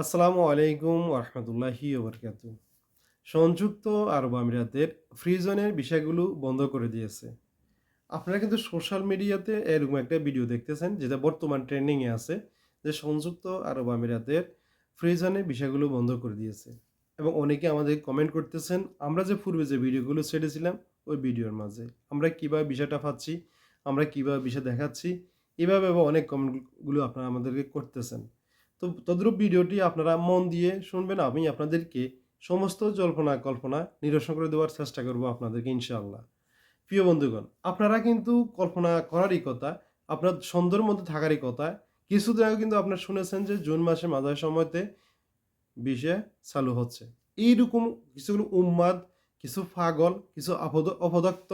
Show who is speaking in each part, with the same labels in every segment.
Speaker 1: আসসালামু আলাইকুম রহমতুল্লাহি ওবরকাত সংযুক্ত আরব আমিরাতের ফ্রি জোনের বিষয়গুলো বন্ধ করে দিয়েছে। আপনারা কিন্তু সোশ্যাল মিডিয়াতে এরকম একটা ভিডিও দেখতেছেন, যেটা বর্তমান ট্রেন্ডিংয়ে আছে, যে সংযুক্ত আরব আমিরাতের ফ্রি জোনের বিষয়গুলো বন্ধ করে দিয়েছে। এবং অনেকে আমাদের কমেন্ট করতেছেন, আমরা যে পূর্বে যে ভিডিওগুলো ছেড়েছিলাম, ওই ভিডিওর মাঝে আমরা কীভাবে বিষয়টা পাচ্ছি আমরা কীভাবে বিষয় দেখাচ্ছি? এভাবে অনেক কমেন্টগুলো আপনারা আমাদেরকে করতেছেন। তো তদ্রূপ ভিডিওটি আপনারা মন দিয়ে শুনবেন, আমি আপনাদেরকে সমস্ত জল্পনা কল্পনা নিরসন করে দেওয়ার চেষ্টা করব আপনাদেরকে, ইনশাআল্লাহ। প্রিয় বন্ধুগণ, আপনারা কিন্তু কল্পনা করারই কথা, আপনার সন্ধ্যের মধ্যে থাকারই কথা। কিছুদিন আগে কিন্তু আপনারা শুনেছেন যে জুন মাসে মাঝার সময়তে বিষে চালু হচ্ছে। এইরকম কিছুগুলো উম্মাদ, কিছু ফাগল কিছু আপদ অপদক্ত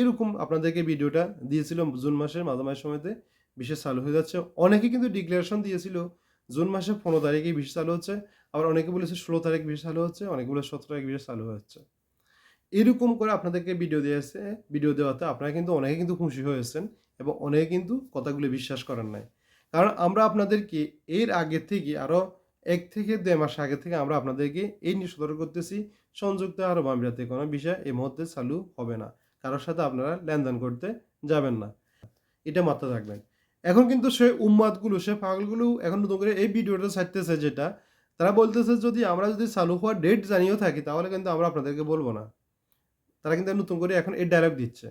Speaker 1: এরকম আপনাদেরকে ভিডিওটা দিয়েছিল জুন মাসের মাঝামাঝি সময়তে বিশেষ চালু হয়ে যাচ্ছে। অনেকে কিন্তু ডিক্লারেশন দিয়েছিল জুন মাসে পনেরো তারিখে বিশেষ চালু হচ্ছে। আবার অনেকে বলেছে ষোলো তারিখ বিশেষ চালু হচ্ছে, অনেকে বলে সতেরো তারিখ বিশেষ চালু হচ্ছে। এরকম করে আপনাদেরকে ভিডিও দিয়েছে ভিডিও দেওয়াতে আপনারা কিন্তু অনেকে কিন্তু খুশি হয়েছেন এবং অনেকে কিন্তু কথাগুলি বিশ্বাস করেন নাই। কারণ আমরা আপনাদেরকে এর আগে থেকে আরও এক থেকে দেড় মাস আগে থেকে আমরা আপনাদেরকে এই নিয়ে সতর্ক করতেছি, সংযুক্ত আরব আমিরাতে কোনো বিষয় এই মুহূর্তে চালু হবে না। কারোর সাথে আপনারা লেনদেন করতে যাবেন না। এটা মাথায় রাখবেন। এখন কিন্তু সে উম্মাদগুলো, সে পাগলগুলো এখন নতুন করে এই ভিডিওটা ছাড়তেছে যেটা, তারা বলতেছে যদি আমরা যদি চালু হওয়ার ডেট জানিয়েও থাকি, তাহলে কিন্তু আমরা আপনাদেরকে বলব না। তারা কিন্তু নতুন করে এখন এই ডায়লগ দিচ্ছে।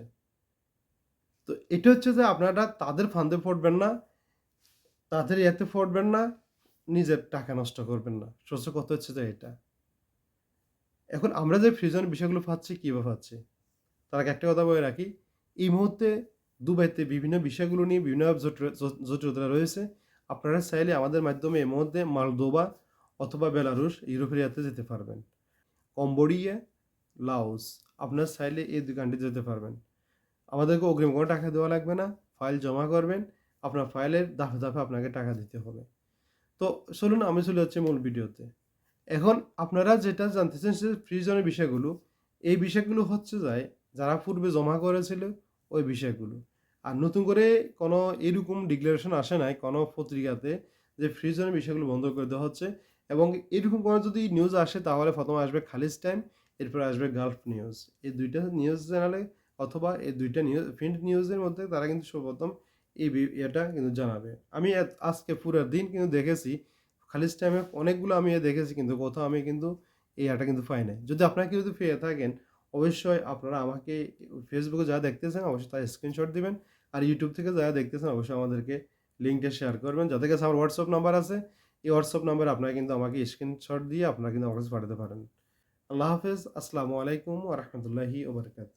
Speaker 1: তো এটা হচ্ছে যে আপনারা তাদের ফান্দে পড়বেন না, তাদের এতে পড়বেন না, নিজের টাকা নষ্ট করবেন না। সহ্য কত হচ্ছে যে এটা। এখন আমরা যে ফ্রিজনের বিষয়গুলো পাচ্ছি, কীভাবে পাচ্ছি? তার একটা কথা বলে রাখি, এই মুহূর্তে দুবাইতে বিভিন্ন বিষয়গুলো নিয়ে বিভিন্ন জটিল- জটিলতা রয়েছে। আপনারা চাইলে আমাদের মাধ্যমে এর মধ্যে মালদোবা অথবা বেলারুশ ইউরোপেরিয়াতে যেতে পারবেন। কম্বোডিয়া, লাওস, আপনার চাইলে এই দুই কান্ট্রি যেতে পারবেন। আমাদেরকে অগ্রিম কোনো টাকা দেওয়া লাগবে না। ফাইল জমা করবেন। আপনার ফাইলের দাফে দাফে আপনাকে টাকা দিতে হবে। তো চলুন, আমি চলে যাচ্ছি মূল ভিডিওতে। এখন আপনারা যেটা জানতেছেন সে ফ্রিজনের বিষয়গুলো, এই বিষয়গুলো হচ্ছে যায়, যারা পূর্বে জমা করেছিল, ওই বিষয়গুলো। আর নতুন করে কোনো এরকম ডিক্লারেশন আসে নাই, কোনো পত্রিকাতে যে ফ্রিজনের বিষয়গুলো বন্ধ করে দেওয়া হচ্ছে এবং এরকম কোনো যদি নিউজ আসে তাহলে প্রথমে আসবে খালিজ টাইম এরপর আসবে গালফ নিউজ এই দুইটা নিউজ চ্যানেলে অথবা এই দুইটা নিউজ প্রিন্ট নিউজের মধ্যে তারা কিন্তু সর্বপ্রথম এই এটা কিন্তু জানাবে। আমি আজকে পুরো দিন কিন্তু দেখেছি, খালিজ টাইমে অনেকগুলো আমি দেখেছি কিন্তু কোথাও আমি কিন্তু এই এটা কিন্তু পাই নাই। যদি আপনারা কেউ যদি পেয়ে থাকেন অবশ্যই আপনারা আমাকে ফেসবুকে যা দেখতেছেন, অবশ্যই তার স্ক্রিনশট দিবেন আর ইউটিউব থেকে যারা দেখতেছেন, অবশ্যই আমাদেরকে লিঙ্কটা শেয়ার করবেন। যাদের কাছে আমার হোয়াটসঅ্যাপ নাম্বার আছে, এই হোয়াটসঅ্যাপ নাম্বারে আপনারা কিন্তু আমাকে স্ক্রিনশট দিয়ে আপনারা কিন্তু আমার কাছে পাঠাতে পারেন। আল্লাহ হাফেজ, আসসালামু আলাইকুম ওরহমতুল্লাহি ওবরকাত